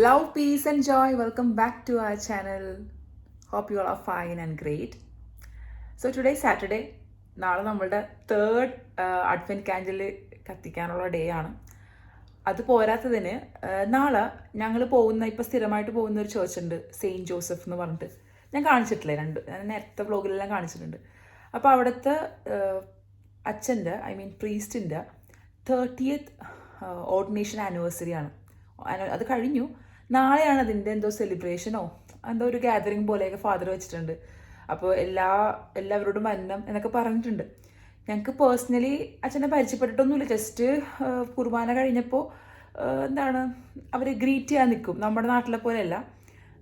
Love, peace, and joy. Welcome back to our channel. Hope you all are fine and great. So today Saturday. നാളെ നമ്മളുടെ third advent candle കത്തിക്കാനുള്ള day ആണ് അത് പോരാത്തതിന് ആ, നാളെ ഞങ്ങൾ പോകുന്ന ഇപ്പോൾ സ്ഥിരമായിട്ട് പോകുന്ന ഒരു ചേർച്ച് ഉണ്ട് സെയിന്റ് ജോസഫ് എന്ന് പറഞ്ഞിട്ട് ഞാൻ കാണിച്ചിട്ടില്ല രണ്ട് ഞാൻ നേരത്തെ വ്ലോഗിലെല്ലാം കാണിച്ചിട്ടുണ്ട് അപ്പോൾ അവിടുത്തെ അച്ഛന്റെ ഐ മീൻ പ്രീസ്റ്റിന്റെ തേർട്ടിയത്ത് ഓർഡിനേഷൻ ആനിവേഴ്സറി ആണ് അത് കഴിഞ്ഞു നാളെയാണ് അതിന്റെ എന്തോ സെലിബ്രേഷനോ എന്തോ ഒരു ഗാദറിങ് പോലെയൊക്കെ ഫാദർ വെച്ചിട്ടുണ്ട്. അപ്പോൾ എല്ലാ എല്ലാവരോടും വന്നം എന്നൊക്കെ പറഞ്ഞിട്ടുണ്ട്. ഞങ്ങൾക്ക് പേഴ്സണലി അച്ഛനെ പരിചയപ്പെട്ടിട്ടൊന്നുമില്ല. ജസ്റ്റ് കുർബാന കഴിഞ്ഞപ്പോൾ എന്താണ് അവർ ഗ്രീറ്റ് ചെയ്യാൻ നിൽക്കും. നമ്മുടെ നാട്ടിലെ പോലെയല്ല.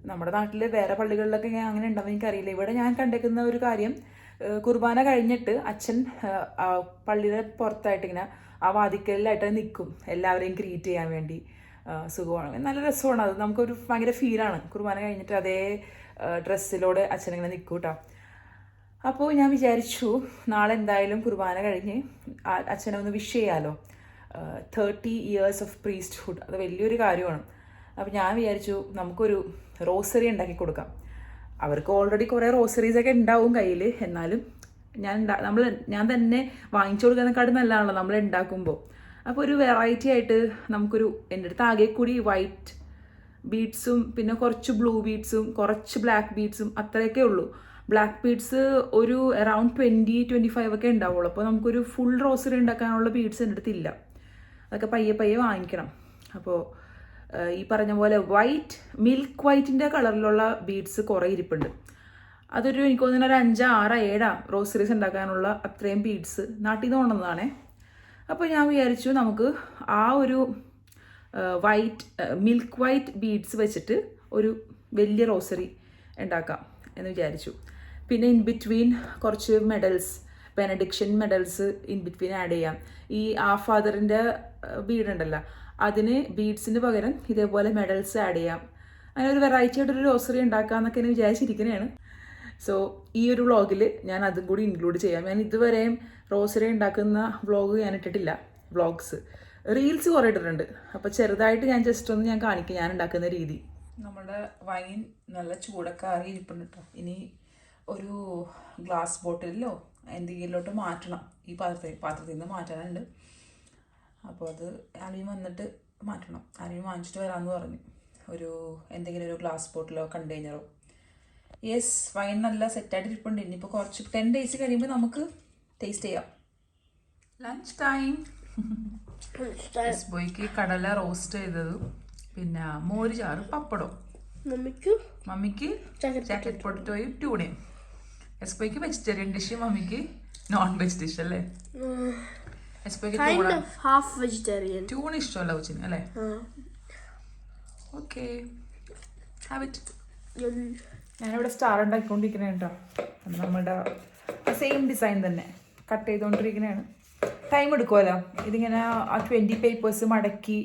നമ്മുടെ നാട്ടിൽ വേറെ പള്ളികളിലൊക്കെ ഞാൻ അങ്ങനെ ഉണ്ടാവും എനിക്കറിയില്ല. ഇവിടെ ഞാൻ കണ്ടേക്കുന്ന ഒരു കാര്യം കുർബാന കഴിഞ്ഞിട്ട് അച്ഛൻ പള്ളിയുടെ പുറത്തായിട്ട് ഇങ്ങനെ ആ വാതിക്കലിലായിട്ട് നിൽക്കും. എല്ലാവരെയും ഗ്രീറ്റ് ചെയ്യാൻ വേണ്ടി. സുഖമാണ്. നല്ല രസമാണ് അത്. നമുക്കൊരു ഭയങ്കര ഫീലാണ് കുർബാന കഴിഞ്ഞിട്ട് അതേ ഡ്രസ്സിലൂടെ അച്ഛനിങ്ങനെ നിൽക്കും കേട്ടോ അപ്പോൾ ഞാൻ വിചാരിച്ചു നാളെ എന്തായാലും കുർബാന കഴിഞ്ഞ് അച്ഛനെ ഒന്ന് വിഷ് ചെയ്യാമല്ലോ തേർട്ടി ഇയേഴ്സ് ഓഫ് പ്രീസ്റ്റ്ഹുഡ് അത് വലിയൊരു കാര്യമാണ്. അപ്പോൾ ഞാൻ വിചാരിച്ചു നമുക്കൊരു റോസറി ഉണ്ടാക്കി കൊടുക്കാം. അവർക്ക് ഓൾറെഡി കുറേ റോസറീസ് ഒക്കെ ഉണ്ടാവും കയ്യിൽ എന്നാലും ഞാൻ നമ്മൾ ഞാൻ തന്നെ വാങ്ങിച്ചു കൊടുക്കുന്നതിനെക്കാട്ടും നല്ലതാണല്ലോ നമ്മൾ ഉണ്ടാക്കുമ്പോൾ അപ്പോൾ ഒരു വെറൈറ്റി ആയിട്ട് നമുക്കൊരു എന്റെ അടുത്ത് ആകെ കൂടി വൈറ്റ് ബീഡ്സും പിന്നെ കുറച്ച് ബ്ലൂ ബീഡ്സും കുറച്ച് ബ്ലാക്ക് ബീഡ്സും അത്രയൊക്കെ ഉള്ളൂ. ബ്ലാക്ക് ബീഡ്സ് ഒരു അറൗണ്ട് ട്വന്റി ട്വന്റി ഫൈവ് ഒക്കെ ഉണ്ടാവുള്ളൂ. അപ്പോൾ നമുക്കൊരു ഫുൾ റോസറി ഉണ്ടാക്കാനുള്ള ബീഡ്സ് എന്റെ അടുത്തില്ല അതൊക്കെ പയ്യെ പയ്യെ വാങ്ങിക്കണം. അപ്പോൾ ഈ പറഞ്ഞ പോലെ വൈറ്റ് മിൽക്ക് വൈറ്റിന്റെ കളറിലുള്ള ബീഡ്സ് കുറേ ഇരിപ്പുണ്ട്. അതൊരു എനിക്ക് തോന്നുന്ന ഒരു അഞ്ച് ആറ് ഏഴാ റോസറീസ് ഉണ്ടാക്കാനുള്ള അത്രയും ബീഡ്സ് നാട്ടിൽ നിന്ന് കൊണ്ടുവന്നതാണേ. അപ്പോൾ ഞാൻ വിചാരിച്ചു നമുക്ക് ആ ഒരു വൈറ്റ് മിൽക്ക് വൈറ്റ് ബീഡ്സ് വെച്ചിട്ട് ഒരു വലിയ റോസറി ഉണ്ടാക്കാം എന്ന് വിചാരിച്ചു. പിന്നെ ഇൻ ബിറ്റ്വീൻ കുറച്ച് medals benediction medals in between add ചെയ്യാം. ഈ ആ ഫാദറിന്റെ ബീഡുണ്ടല്ലോ അതിന് ബീഡ്സിന് പകരം ഇതേപോലെ മെഡൽസ് ആഡ് ചെയ്യാം. അങ്ങനെ ഒരു വെറൈറ്റി ആയിട്ടൊരു റോസറി ഉണ്ടാക്കാമെന്നൊക്കെ എന്നെ വിചാരിച്ചിരിക്കുന്നതാണ് സോ ഈ ഒരു വ്ളോഗിൽ ഞാൻ അതും കൂടി ഇൻക്ലൂഡ് ചെയ്യാം. ഞാൻ ഇതുവരെയും റോസറി ഉണ്ടാക്കുന്ന വ്ളോഗ് ഞാൻ ഇട്ടിട്ടില്ല വ്ളോഗ്സ് റീൽസ് കുറേ ഇട്ടിട്ടുണ്ട്. അപ്പോൾ ചെറുതായിട്ട് ഞാൻ ജസ്റ്റ് ഒന്ന് ഞാൻ കാണിക്കും ഞാൻ ഉണ്ടാക്കുന്ന രീതി. നമ്മുടെ വൈൻ നല്ല ചൂടൊക്കെ ഇരിപ്പുണ്ട് കേട്ടോ ഇനി ഒരു ഗ്ലാസ് ബോട്ടിലോ എന്തെങ്കിലോട്ട് മാറ്റണം. ഈ പാത്രത്തിൽ പാത്രത്തിൽ നിന്ന് മാറ്റാനുണ്ട്. അപ്പോൾ അത് അലിയും വന്നിട്ട് മാറ്റണം. അലിയും വാങ്ങിച്ചിട്ട് വരാമെന്ന് പറഞ്ഞു. ഒരു എന്തെങ്കിലും ഒരു ഗ്ലാസ് ബോട്ടിലോ കണ്ടെയ്നറോ യെസ് വൈൻ നല്ല സെറ്റായിട്ട് ഇരിപ്പുണ്ട് ഇനിയിപ്പോൾ കുറച്ച് ടെൻ ഡേയ്സ് കഴിയുമ്പോൾ നമുക്ക് ടേസ്റ്റ് ചെയ്യാം. ലഞ്ച് ടൈം ബോയ്ക്ക് കടല റോസ്റ്റ് ചെയ്തതും. പിന്നെ മോര് ചാറ് പപ്പടവും. നമുക്ക് മമ്മിക്ക് ചാക്ലേറ്റ് പൊട്ടോയും പൊട്ടറ്റോയും ട്യൂണയും എസ് ബോയ്ക്ക് വെജിറ്റേറിയൻ ഡിഷ് മമ്മിക്ക് നോൺ വെജ് ഡിഷ് അല്ലേ എസ് ബോയ്ക്ക്. ട്യൂൺ ഇഷ്ടമല്ല കൊച്ചിന് അല്ലേ? ഓക്കെ ഹാവ് ഇറ്റ് ഞാനിവിടെ സ്റ്റാർ ഉണ്ടാക്കിക്കൊണ്ടിരിക്കണേ കേട്ടോ നമ്മുടെ സെയിം ഡിസൈൻ തന്നെ. കട്ട് ചെയ്തുകൊണ്ടിരിക്കുന്നതാണ് ടൈം എടുക്കുമല്ലോ ഇതിങ്ങനെ ആ ട്വന്റി പേപ്പേഴ്സ് മടക്കി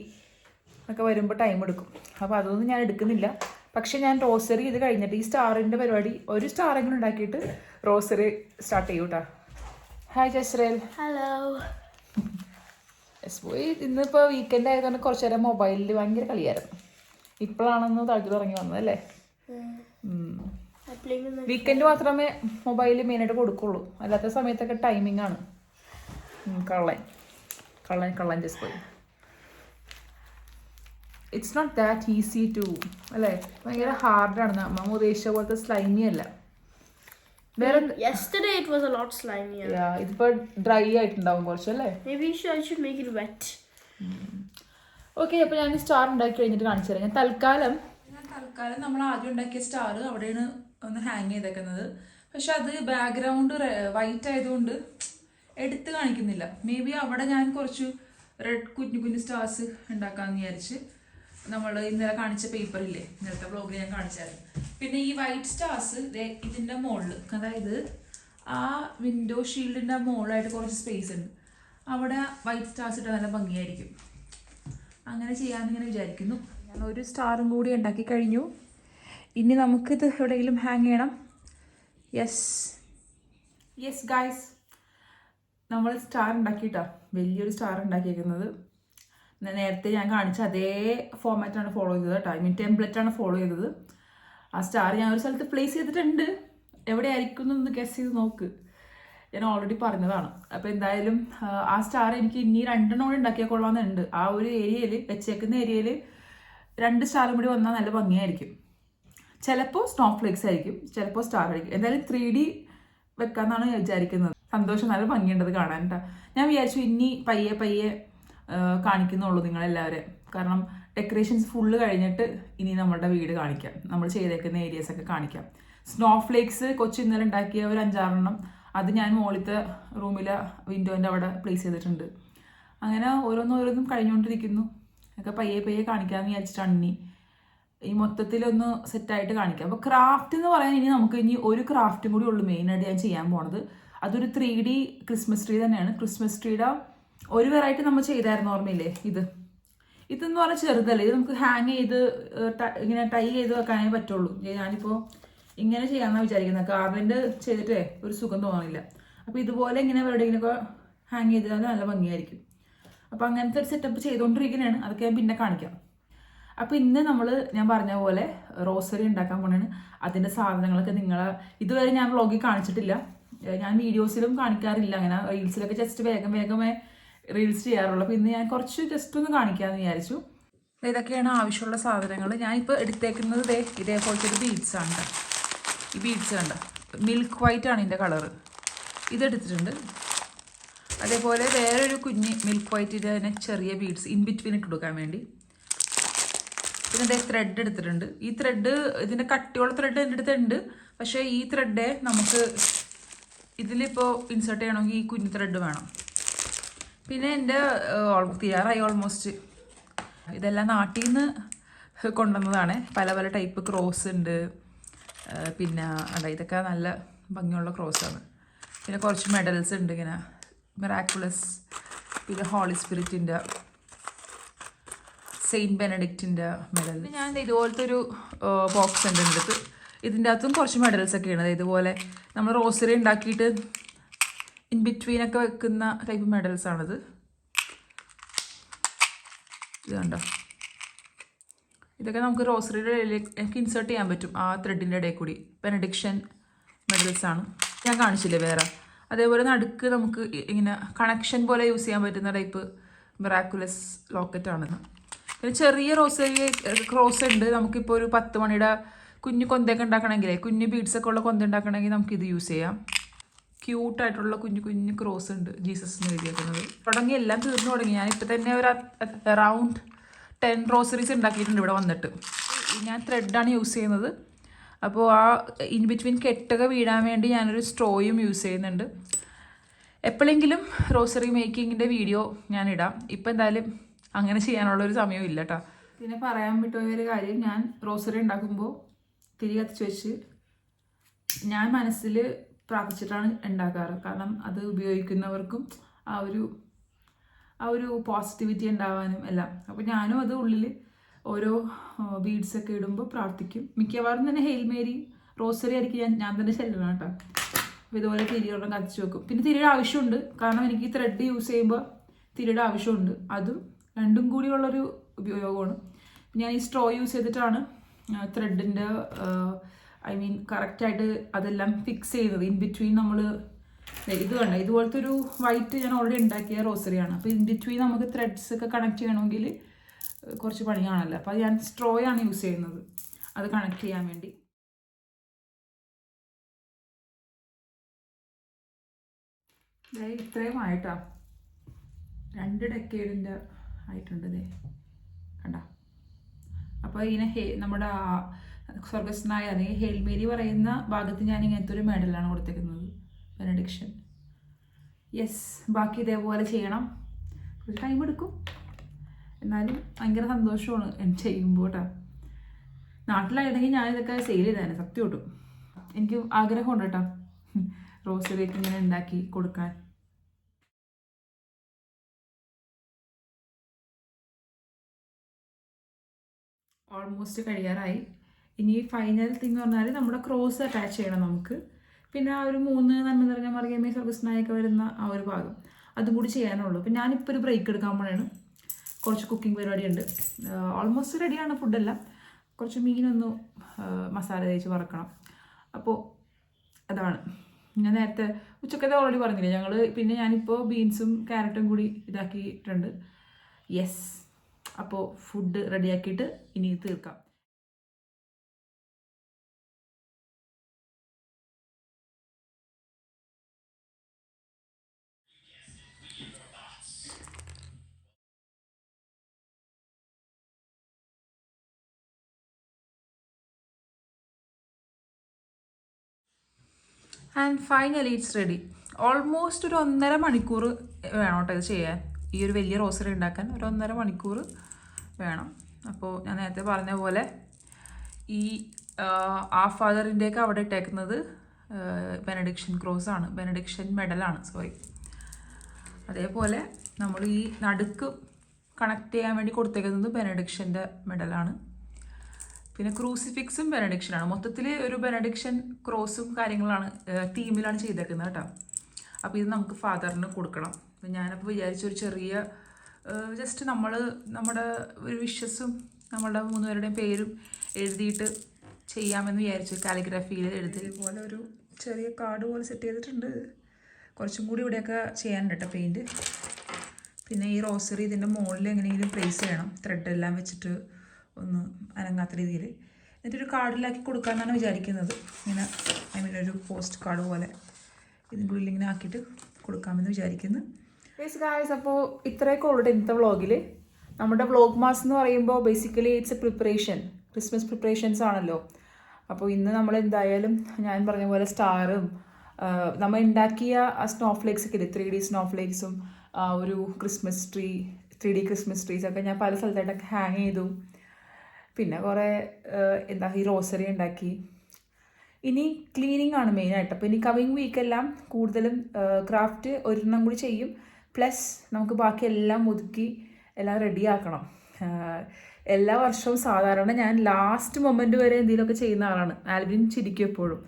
ഒക്കെ വരുമ്പോൾ ടൈം എടുക്കും. അപ്പോൾ അതൊന്നും ഞാൻ എടുക്കുന്നില്ല. പക്ഷേ ഞാൻ റോസറി ഇത് കഴിഞ്ഞിട്ട് ഈ സ്റ്റാറിന്റെ പരിപാടി ഒരു സ്റ്റാറെങ്കിലും ഉണ്ടാക്കിയിട്ട് റോസറി സ്റ്റാർട്ട് ചെയ്യൂ കേട്ടോ ഹായ് ജസ്രേൽ ഹലോ എസ് പോയി ഇന്നിപ്പോൾ വീക്കെൻഡ് ആയതുകൊണ്ട് കുറച്ച് നേരം മൊബൈലിൽ ഭയങ്കര കളിയായിരുന്നു. ഇപ്പോഴാണെന്ന് തഴുതി തുടങ്ങി വന്നതല്ലേ? ഉം. വീക്കെൻഡ് മാത്രമേ മൊബൈൽ മെയിനായിട്ട് കൊടുക്കുള്ളൂ. അല്ലാത്ത സമയത്തൊക്കെ ടൈമിംഗ് ആണ്. കള്ളൻ. കള്ളൻ കള്ളൻ ജസ്റ്റ് പോയി. It's not that easy to അല്ലേ? ഭയങ്കര ഹാർഡാണ് നമ്മൾ ഉദ്ദേശിച്ച പോലത്തെ സ്ലൈമി അല്ല. വേറെ Yesterday it was a lot slimier. Yeah, ഇതിപ്പോ ഡ്രൈ ആയിട്ടുണ്ടാവും കുറച്ച് അല്ലേ? Maybe you should, I should make it wet. Okay അപ്പോൾ ഞാൻ സ്റ്റാർ ഉണ്ടാക്കി കഴിഞ്ഞിട്ട് കാണിച്ചു തരാം. ഞാൻ തൽക്കാലം തൽക്കാലം നമ്മൾ ആദ്യം ഉണ്ടാക്കിയ സ്റ്റാർ അവിടെയാണ് ഒന്ന് ഹാങ് ചെയ്തേക്കുന്നത്. പക്ഷെ അത് ബാക്ക്ഗ്രൗണ്ട് വൈറ്റ് ആയതുകൊണ്ട് എടുത്ത് കാണിക്കുന്നില്ല. മേ ബി അവിടെ ഞാൻ കുറച്ച് റെഡ് കുഞ്ഞു കുഞ്ഞു സ്റ്റാർസ് ഉണ്ടാക്കാമെന്ന് വിചാരിച്ച് നമ്മൾ ഇന്നലെ കാണിച്ച പേപ്പറില്ലേ ഇന്നലത്തെ ബ്ലോഗിൽ ഞാൻ കാണിച്ചായിരുന്നു. പിന്നെ ഈ വൈറ്റ് സ്റ്റാർസ് ഇതിന്റെ മുകളിൽ അതായത് ആ വിൻഡോ ഷീൽഡിന്റെ മുകളിലായിട്ട് കുറച്ച് സ്പേസ് ഉണ്ട്. അവിടെ വൈറ്റ് സ്റ്റാർസ് ഇട്ടാൽ നല്ല ഭംഗിയായിരിക്കും. അങ്ങനെ ചെയ്യാമെന്ന് ഇങ്ങനെ വിചാരിക്കുന്നു. ഞാൻ ഒരു സ്റ്റാറും കൂടി ഉണ്ടാക്കി കഴിഞ്ഞു. ഇനി നമുക്കിത് എവിടെയെങ്കിലും ഹാങ് ചെയ്യണം. യെസ് യെസ് ഗായ്സ് നമ്മൾ സ്റ്റാർ ഉണ്ടാക്കിയിട്ടാണ് വലിയൊരു സ്റ്റാർ ഉണ്ടാക്കിയിരിക്കുന്നത്. നേരത്തെ ഞാൻ കാണിച്ച അതേ ഫോമാറ്റാണ് ഫോളോ ചെയ്തത് കേട്ടോ. ഐ മീൻ ടെംപ്ലറ്റാണ് ഫോളോ ചെയ്തത്. ആ സ്റ്റാർ ഞാൻ ഒരു സ്ഥലത്ത് പ്ലേസ് ചെയ്തിട്ടുണ്ട്. എവിടെ ആയിരിക്കും എന്നൊന്ന് ഗസ് ചെയ്ത് നോക്ക്. ഞാൻ ഓൾറെഡി പറഞ്ഞതാണ്. അപ്പോൾ എന്തായാലും ആ സ്റ്റാർ എനിക്ക് ഇനി രണ്ടെണ്ണം കൂടി ഉണ്ടാക്കിയാൽ കൊള്ളാമെന്നുണ്ട്. ആ ഒരു ഏരിയയിൽ വെച്ചേക്കുന്ന ഏരിയയിൽ രണ്ട് സ്റ്റാറും കൂടി വന്നാൽ നല്ല ഭംഗിയായിരിക്കും. ചിലപ്പോൾ സ്നോ ഫ്ലേക്സ് ആയിരിക്കും ചിലപ്പോൾ സ്റ്റാർ ആയിരിക്കും. എന്തായാലും ത്രീ ഡി വെക്കാന്നാണ് ഞാൻ വിചാരിക്കുന്നത്. സന്തോഷം നല്ല ഭംഗിയുണ്ടത് കാണാൻ കേട്ടോ ഞാൻ വിചാരിച്ചു ഇനി പയ്യെ പയ്യെ കാണിക്കുന്നുള്ളൂ നിങ്ങളെല്ലാവരും കാരണം ഡെക്കറേഷൻസ് ഫുള്ള് കഴിഞ്ഞിട്ട് ഇനി നമ്മളുടെ വീട് കാണിക്കാം. നമ്മൾ ചെയ്തേക്കുന്ന ഏരിയസ് ഒക്കെ കാണിക്കാം. സ്നോ ഫ്ലേക്സ് കൊച്ചു ഇന്നലെ ഉണ്ടാക്കിയ ഒരു അഞ്ചാറെണ്ണം അത് ഞാൻ മുകളിലത്തെ റൂമിലെ വിൻഡോന്റെ അവിടെ പ്ലേസ് ചെയ്തിട്ടുണ്ട്. അങ്ങനെ ഓരോന്നോരോന്നും ഓരോന്നും കഴിഞ്ഞുകൊണ്ടിരിക്കുന്നു. ഒക്കെ പയ്യെ പയ്യെ കാണിക്കാമെന്ന് വിചാരിച്ചിട്ടാണ് ഇനി ഈ മൊത്തത്തിലൊന്ന് സെറ്റായിട്ട് കാണിക്കാം. അപ്പോൾ ക്രാഫ്റ്റ് എന്ന് പറയാൻ ഇനി നമുക്ക് ഇനി ഒരു ക്രാഫ്റ്റും കൂടി ഉള്ളൂ മെയിനായിട്ട് ഞാൻ ചെയ്യാൻ പോണത്. അതൊരു ത്രീ ഡി ക്രിസ്മസ് ട്രീ തന്നെയാണ്. ക്രിസ്മസ് ട്രീയുടെ ഒരു വെറൈറ്റി നമ്മൾ ചെയ്തായിരുന്നു ഓർമ്മയില്ലേ? ഇത്. ഇതെന്ന് പറഞ്ഞാൽ ചെറുതല്ലേ. ഇത് നമുക്ക് ഹാങ് ചെയ്ത് ഇങ്ങനെ ടൈ ചെയ്ത് വെക്കാനേ പറ്റുള്ളൂ. ഞാനിപ്പോൾ ഇങ്ങനെ ചെയ്യാമെന്നാണ് വിചാരിക്കുന്നത് ഗാർലൻഡ് ചെയ്തിട്ടേ ഒരു സുഖം തോന്നില്ല അപ്പോൾ ഇതുപോലെ ഇങ്ങനെ വെറുതെ എവിടെയെങ്കിലുമൊക്കെ ഹാങ് ചെയ്താൽ നല്ല ഭംഗിയായിരിക്കും. അപ്പോൾ അങ്ങനത്തെ ഒരു സെറ്റപ്പ് ചെയ്തുകൊണ്ടിരിക്കുന്നതാണ് അതൊക്കെ ഞാൻ പിന്നെ കാണിക്കാം. അപ്പോൾ ഇന്ന് നമ്മൾ ഞാൻ പറഞ്ഞ പോലെ റോസറി ഉണ്ടാക്കാൻ പോണാണ്. അതിന്റെ സാധനങ്ങളൊക്കെ നിങ്ങൾ ഇതുവരെ ഞാൻ വ്ളോഗിൽ കാണിച്ചിട്ടില്ല. ഞാൻ വീഡിയോസിലും കാണിക്കാറില്ല. അങ്ങനെ റീൽസിലൊക്കെ ജസ്റ്റ് വേഗം വേഗമേ റീൽസ് ചെയ്യാറുള്ളൂ. അപ്പോൾ ഇന്ന് ഞാൻ കുറച്ച് ജസ്റ്റ് ഒന്ന് കാണിക്കാമെന്ന് വിചാരിച്ചു. ഇതൊക്കെയാണ് ആവശ്യമുള്ള സാധനങ്ങൾ ഞാനിപ്പോൾ എടുത്തേക്കുന്നത് ദേ ഇതേപോലത്തെ ഒരു ബീഡ്സ് ആണ്. ഈ ബീഡ്സ് കണ്ട? മിൽക്ക് വൈറ്റ് ആണ് ഇതിന്റെ കളറ് ഇതെടുത്തിട്ടുണ്ട്. അതേപോലെ വേറൊരു കുഞ്ഞ് മിൽക്ക് വൈറ്റിന്റെ തന്നെ ചെറിയ ബീഡ്സ് ഇൻ ബിറ്റ്വീൻ ഇട്ട് കൊടുക്കാൻ വേണ്ടി. പിന്നെ ഇതേ ത്രെഡ് എടുത്തിട്ടുണ്ട്. ഈ ത്രെഡ് ഇതിന്റെ കട്ടിയുള്ള ത്രെഡ് എന്റെ അടുത്തുണ്ട് പക്ഷേ ഈ ത്രെഡ് നമുക്ക് ഇതിലിപ്പോൾ ഇൻസേർട്ട് ചെയ്യണമെങ്കിൽ ഈ കുഞ്ഞു ത്രെഡ് വേണം. പിന്നെ എന്റെ തീരാറായി ഓൾമോസ്റ്റ് ഇതെല്ലാം നാട്ടിൽ നിന്ന് കൊണ്ടുവന്നതാണ്. പല പല ടൈപ്പ് ക്രോസ് ഉണ്ട്. പിന്നെ അല്ല ഇതൊക്കെ നല്ല ഭംഗിയുള്ള ക്രോസാണ് പിന്നെ കുറച്ച് മെഡൽസ് ഉണ്ട് ഇങ്ങനെ. മിറാക്കുലസ് പിന്നെ ഹോളി സ്പിരിറ്റിന്റെ സെയിന്റ് ബെനഡിക്റ്റിന്റെ മെഡൽ ഞാൻ ഇതുപോലത്തെ ഒരു ബോക്സ് ഉണ്ട് എന്റെ അടുത്ത്. ഇതിന്റെ അകത്തും കുറച്ച് മെഡൽസ് ഉണ്ട്. ഇതുപോലെ നമ്മൾ റോസറി ഉണ്ടാക്കിയിട്ട് ഇൻ ബിറ്റ്വീൻ ഒക്കെ വെക്കുന്ന ടൈപ്പ് മെഡൽസ് ആണിത്. ഇത് കണ്ടോ? ഇതൊക്കെ നമുക്ക് റോസറിയുടെ ഇടയിലേക്ക് ഇൻസേർട്ട് ചെയ്യാൻ പറ്റും. ആ ത്രെഡിന്റെ ഇടയിൽ കൂടി. ബെനഡിക്ഷൻ മെഡൽസ് ആണ്. ഞാൻ കാണിച്ചില്ലേ വേറെ? അതേപോലെ നടുക്ക് നമുക്ക് ഇങ്ങനെ കണക്ഷൻ പോലെ യൂസ് ചെയ്യാൻ പറ്റുന്ന ടൈപ്പ് മിറാക്കുലസ് ലോക്കറ്റ് ആണെന്ന്. പിന്നെ ചെറിയ റോസറി ക്രോസ് ഉണ്ട്. നമുക്കിപ്പോൾ ഒരു പത്ത് മണിയുടെ കുഞ്ഞു കൊന്തയൊക്കെ ഉണ്ടാക്കണമെങ്കിലേ കുഞ്ഞു ബീഡ്സ് ഒക്കെ ഉള്ള കൊന്ത ഉണ്ടാക്കണമെങ്കിൽ ഇത് യൂസ് ചെയ്യാം. ക്യൂട്ടായിട്ടുള്ള കുഞ്ഞു കുഞ്ഞു ക്രോസ് ഉണ്ട് ജീസസ് എന്ന് എഴുതിയേക്കുന്നത്. തുടങ്ങി എല്ലാം തീർന്നു തുടങ്ങി. ഞാൻ ഇപ്പം തന്നെ ഒരു അറൗണ്ട് ടെൻ റോസറീസ് ഉണ്ടാക്കിയിട്ടുണ്ട് ഇവിടെ വന്നിട്ട്. ഞാൻ ത്രെഡാണ് യൂസ് ചെയ്യുന്നത്. അപ്പോൾ ആ ഇൻ ബിറ്റ്വീൻ കെട്ടുക വീഴാൻ വേണ്ടി ഞാനൊരു സ്ട്രോയും യൂസ് ചെയ്യുന്നുണ്ട്. എപ്പോഴെങ്കിലും റോസറി മേക്കിങ്ങിന്റെ വീഡിയോ ഞാൻ ഇടാം ഇപ്പം എന്തായാലും അങ്ങനെ ചെയ്യാനുള്ളൊരു സമയവും ഇല്ല കേട്ടോ പിന്നെ പറയാൻ പറ്റുന്ന ഒരു കാര്യം ഞാൻ റോസറി ഉണ്ടാക്കുമ്പോൾ തിരി കത്തിച്ച് വെച്ച് ഞാൻ മനസ്സിൽ പ്രാർത്ഥിച്ചിട്ടാണ് ഉണ്ടാക്കാറ്. കാരണം അത് ഉപയോഗിക്കുന്നവർക്കും ആ ഒരു ആ ഒരു പോസിറ്റിവിറ്റി ഉണ്ടാവാനും എല്ലാം. അപ്പോൾ ഞാനും അത് ഉള്ളിൽ ഓരോ ബീഡ്സ് ഒക്കെ ഇടുമ്പോൾ പ്രാർത്ഥിക്കും. മിക്കവാറും തന്നെ ഹെയിൽമേരി റോസറി ആയിരിക്കും ഞാൻ ഞാൻ തന്നെ ചെല്ലണം കേട്ടോ. അപ്പോൾ ഇതുപോലെ തിരിയൊരെണ്ണം കത്തിച്ച് വെക്കും. പിന്നെ തിരിയുടെ ആവശ്യമുണ്ട്. കാരണം എനിക്ക് ത്രെഡ് യൂസ് ചെയ്യുമ്പോൾ തിരിയുടെ ആവശ്യമുണ്ട്. അതും രണ്ടും കൂടിയുള്ളൊരു ഉപയോഗമാണ്. ഞാൻ ഈ സ്ട്രോ യൂസ് ചെയ്തിട്ടാണ് ത്രെഡിന്റെ ഐ മീൻ കറക്റ്റായിട്ട് അതെല്ലാം ഫിക്സ് ചെയ്യുന്നത്. ഇൻ ബിറ്റ്വീൻ നമ്മൾ ഇത് കണ്ട? ഇതുപോലത്തെ ഒരു വൈറ്റ് ഞാൻ ഓൾറെഡി ഉണ്ടാക്കിയ റോസറിയാണ് അപ്പോൾ ഇൻ ബിറ്റ്വീൻ നമുക്ക് ത്രെഡ്സ് ഒക്കെ കണക്ട് ചെയ്യണമെങ്കിൽ കുറച്ച് പണിയാണല്ലോ. അപ്പോൾ ഞാൻ സ്ട്രോ ആണ് യൂസ് ചെയ്യുന്നത്. അത് കണക്ട് ചെയ്യാൻ വേണ്ടി. ഇത്രയും ആയിട്ടാ. രണ്ട് ഡെക്കേഡിന്റെ ആയിട്ടുണ്ട് ഇതേ കണ്ട? അപ്പോൾ ഇങ്ങനെ ഹേ നമ്മുടെ സ്വർഗസ്നായ അല്ലെങ്കിൽ ഹെൽമേരി പറയുന്ന ഭാഗത്ത് ഞാൻ ഇങ്ങനത്തെ ഒരു മെഡലാണ് കൊടുത്തേക്കുന്നത്. ബെനഡിക്ഷൻ യെസ് ബാക്കി ഇതേപോലെ ചെയ്യണം. കുറച്ച് ടൈം എടുക്കും. എന്നാലും ഭയങ്കര സന്തോഷമാണ് ചെയ്യുമ്പോൾ കേട്ടോ നാട്ടിലായിരുന്നെങ്കിൽ ഞാൻ ഇതൊക്കെ സെയിൽ ചെയ്തേനെ സത്യം കിട്ടും. എനിക്ക് ആഗ്രഹമുണ്ട് കേട്ടോ റോസറിയൊക്കെ ഇങ്ങനെ ഉണ്ടാക്കി കൊടുക്കാൻ. ഓൾമോസ്റ്റ് കഴിയാറായി. ഇനി ഫൈനൽ തിങ് പറഞ്ഞാൽ നമ്മുടെ ക്രോസ് അറ്റാച്ച് ചെയ്യണം നമുക്ക്. പിന്നെ ആ ഒരു മൂന്ന് നന്മ നിറഞ്ഞ മറിയമേ സർവീസിനായൊക്കെ വരുന്ന ആ ഒരു ഭാഗം. അതും കൂടി ചെയ്യാനുള്ളൂ അപ്പം ഞാനിപ്പോൾ ഒരു ബ്രേക്ക് എടുക്കാൻ പോണേണ്. കുറച്ച് കുക്കിംഗ് പരിപാടിയുണ്ട്. ഓൾമോസ്റ്റ് റെഡിയാണ് ഫുഡെല്ലാം കുറച്ച് മീനൊന്ന് മസാല തേച്ച് വറക്കണം. അപ്പോൾ അതാണ്. ഞാൻ നേരത്തെ ഉച്ചക്കത്തെ ഓൾറെഡി പറഞ്ഞില്ലേ? ഞങ്ങൾ പിന്നെ ഞാനിപ്പോൾ ബീൻസും ക്യാരറ്റും കൂടി ഇതാക്കിയിട്ടുണ്ട്. യെസ് അപ്പോൾ ഫുഡ് റെഡിയാക്കിയിട്ട് ഇനി തീർക്കാം. And finally it's ready almost ഒരു ഒന്നര മണിക്കൂർ വേണം കേട്ടോ ഇത് ചെയ്യാൻ. ഈ ഒരു വലിയ റോസറി ഉണ്ടാക്കാൻ ഒരു ഒന്നര മണിക്കൂർ വേണം. അപ്പോൾ ഞാൻ നേരത്തെ പറഞ്ഞ പോലെ ഈ ആ ഫാദറിന്റെയൊക്കെ അവിടെ ഇട്ടേക്കുന്നത് ബെനഡിക്ഷൻ ക്രോസ് ആണ്. ബെനഡിക്ഷൻ മെഡലാണ് സോറി അതേപോലെ നമ്മൾ ഈ നടുക്ക് കണക്ട് ചെയ്യാൻ വേണ്ടി കൊടുത്തേക്കുന്നത് ബെനഡിക്ഷന്റെ മെഡലാണ് പിന്നെ ക്രൂസിഫിക്സും ബെനഡിക്ഷനാണ്. മൊത്തത്തിൽ ഒരു ബെനഡിക്ഷൻ ക്രോസും കാര്യങ്ങളാണ് തീമിലാണ് ചെയ്തേക്കുന്നത് കേട്ടോ. അപ്പോൾ ഇത് നമുക്ക് ഫാദറിന് കൊടുക്കണം. അപ്പം ഞാനപ്പോൾ വിചാരിച്ച ഒരു ചെറിയ ജസ്റ്റ് നമ്മൾ നമ്മുടെ ഒരു വിഷസും നമ്മളുടെ മൂന്നുപേരുടെയും പേരും എഴുതിയിട്ട് ചെയ്യാമെന്ന് വിചാരിച്ചു കാലിഗ്രാഫിയിൽ എഴുതി. ഇതുപോലെ ഒരു ചെറിയ കാർഡ് പോലെ സെറ്റ് ചെയ്തിട്ടുണ്ട്. കുറച്ചും കൂടി ഇവിടെയൊക്കെ ചെയ്യാനുണ്ട് കേട്ടോ പെയിന്റ് പിന്നെ ഈ റോസറി ഇതിന്റെ മുകളിൽ എങ്ങനെയെങ്കിലും പ്ലേസ് ചെയ്യണം. ത്രെഡ് എല്ലാം വെച്ചിട്ട് ഒന്ന് അനങ്ങാത്ത രീതിയിൽ എന്നിട്ടൊരു കാർഡിലാക്കി കൊടുക്കാമെന്നാണ് വിചാരിക്കുന്നത്. ഇങ്ങനെ ഐ മീൻ ഒരു പോസ്റ്റ് കാർഡ് പോലെ ഇതിന്റെ ഉള്ളിൽ ഇങ്ങനെ ആക്കിയിട്ട് കൊടുക്കാമെന്ന് വിചാരിക്കുന്നു. യെസ് ഗായ്സ് അപ്പോൾ ഇത്രയൊക്കെ ഉള്ളൂ ഇന്നത്തെ വ്ളോഗിൽ നമ്മുടെ വ്ളോഗ് മാസ് എന്ന് പറയുമ്പോൾ basically it's a preparation Christmas preparations ആണല്ലോ. അപ്പോൾ ഇന്ന് നമ്മൾ എന്തായാലും ഞാൻ പറഞ്ഞ പോലെ സ്റ്റാറും നമ്മൾ ഉണ്ടാക്കിയ ആ സ്നോഫ്ലേക്സ് ഒക്കെ ഇല്ലേ ത്രീ ഡി സ്നോഫ്ലേക്സും ഒരു Christmas tree three D Christmas trees ഒക്കെ ഞാൻ പല സ്ഥലത്തായിട്ടൊക്കെ ഹാങ് ചെയ്തു പിന്നെ കുറേ എന്താ ഈ റോസറി ഉണ്ടാക്കി. ഇനി ക്ലീനിങ് ആണ് മെയിനായിട്ട് അപ്പോൾ ഇനി കമ്മിങ് വീക്കെല്ലാം കൂടുതലും ക്രാഫ്റ്റ് ഒരെണ്ണം കൂടി ചെയ്യും. പ്ലസ് നമുക്ക് ബാക്കി എല്ലാം ഒതുക്കി എല്ലാം റെഡിയാക്കണം എല്ലാ വർഷവും സാധാരണ ഞാൻ ലാസ്റ്റ് മൊമെന്റ് വരെ എന്തെങ്കിലുമൊക്കെ ചെയ്യുന്ന ആളാണ്. ആൽബിൻ ചിരിക്കും എപ്പോഴും.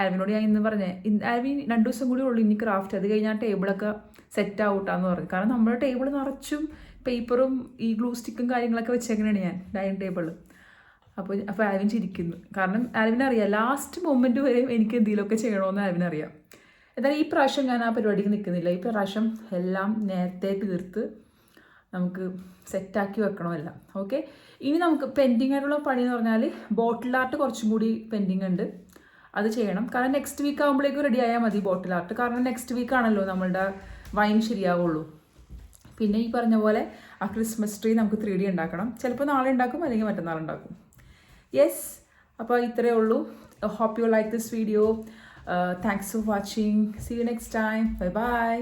ആൽബിനോട് ഞാൻ ഇന്ന് പറഞ്ഞേ ആൽവിൻ രണ്ട് ദിവസം കൂടി ഉള്ളൂ ഇനി ക്രാഫ്റ്റ് അത് കഴിഞ്ഞാൽ ടേബിളൊക്കെ സെറ്റ് ആവട്ടാന്ന് പറഞ്ഞു. കാരണം നമ്മുടെ ടേബിൾ നിറച്ചും പേപ്പറും ഈ ഗ്ലൂ സ്റ്റിക്കും കാര്യങ്ങളൊക്കെ വെച്ചേക്കണേ ഞാൻ ഡൈനിങ് ടേബിളിൽ അപ്പോൾ അപ്പോൾ ആൽവിൻ ചിരിക്കുന്നു. കാരണം ആൽവിൻ അറിയാം ലാസ്റ്റ് മൊമെന്റ് വരെ എനിക്ക് എന്തെങ്കിലുമൊക്കെ ചെയ്യണമെന്ന് ആൽവിൻ അറിയാം. എന്തായാലും ഈ പ്രാവശ്യം ഞാൻ ആ പരിപാടിക്ക് നിൽക്കുന്നില്ല ഈ പ്രാവശ്യം എല്ലാം നേരത്തെ തീർത്ത് നമുക്ക് സെറ്റാക്കി വെക്കണമല്ല. ഓക്കെ? ഇനി നമുക്ക് പെൻഡിങ് ആയിട്ടുള്ള പണി എന്ന് പറഞ്ഞാൽ ബോട്ടിൽ ആർട്ട് കുറച്ചും കൂടി പെൻഡിങ് ഉണ്ട്. അത് ചെയ്യണം. കാരണം നെക്സ്റ്റ് വീക്ക് ആകുമ്പോഴേക്കും റെഡി ആയാൽ മതി ബോട്ടിൽ ആർട്ട് കാരണം നെക്സ്റ്റ് വീക്ക് ആണല്ലോ നമ്മളുടെ വൈൻ ശരിയാവുള്ളൂ. പിന്നെ ഈ പറഞ്ഞ പോലെ ആ ക്രിസ്മസ് ട്രീ നമുക്ക് ത്രീ ഡി ഉണ്ടാക്കണം. ചിലപ്പോൾ നാളെ ഉണ്ടാക്കും അല്ലെങ്കിൽ മറ്റന്നാൾ ഉണ്ടാക്കും. യെസ് അപ്പോൾ ഇത്രയേ ഉള്ളൂ. Hope you like this video thanks for watching see you next time bye bye